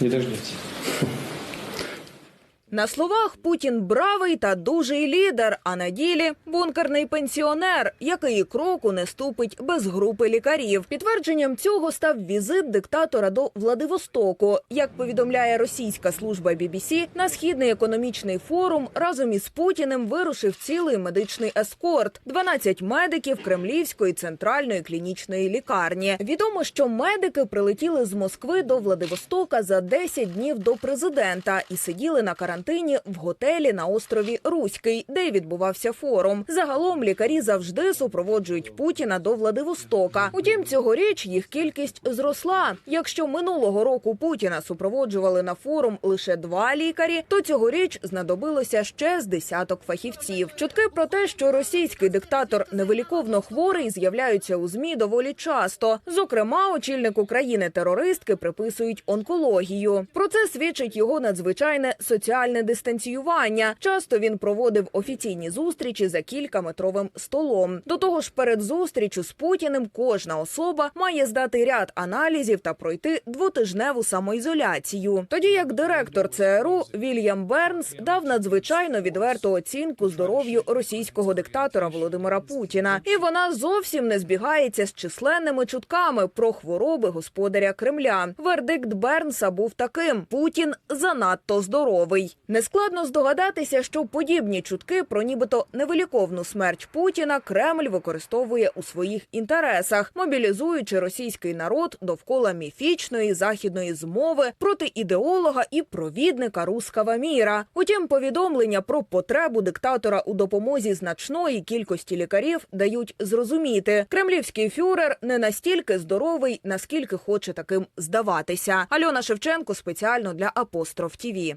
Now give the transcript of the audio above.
не дождетесь. На словах Путін бравий та дужий лідер, а на ділі бункерний пенсіонер, який кроку не ступить без групи лікарів. Підтвердженням цього став візит диктатора до Владивостоку. Як повідомляє російська служба BBC, на східний економічний форум разом із Путіним вирушив цілий медичний ескорт: 12 медиків Кремлівської центральної клінічної лікарні. Відомо, що медики прилетіли з Москви до Владивостока за 10 днів до президента і сиділи на карантині в готелі на острові Руський, де відбувався форум. Загалом лікарі завжди супроводжують Путіна до Владивостока. Утім, цьогоріч їх кількість зросла. Якщо минулого року Путіна супроводжували на форум лише два лікарі, то цьогоріч знадобилося ще з десяток фахівців. Чутки про те, що російський диктатор невиліковно хворий, з'являються у змі доволі часто. Зокрема, очільнику країни терористки приписують онкологію. Про це свідчить його надзвичайне соціальне дистанціювання. Часто він проводив офіційні зустрічі за кількаметровим столом. До того ж, перед зустрічю з Путіним кожна особа має здати ряд аналізів та пройти двотижневу самоізоляцію. Тоді як директор ЦРУ Вільям Бернс дав надзвичайно відверту оцінку здоров'ю російського диктатора Володимира Путіна, і вона зовсім не збігається з численними чутками про хвороби господаря Кремля. Вердикт Бернса був таким: Путін занадто здоровий. Нескладно здогадатися, що подібні чутки про нібито невиліковну смерть Путіна Кремль використовує у своїх інтересах, мобілізуючи російський народ довкола міфічної західної змови проти ідеолога і провідника рускава міра. Утім, повідомлення про потребу диктатора у допомозі значної кількості лікарів дають зрозуміти, кремлівський фюрер не настільки здоровий, наскільки хоче таким здаватися. Альона Шевченко спеціально для Апостроф ТІВІ.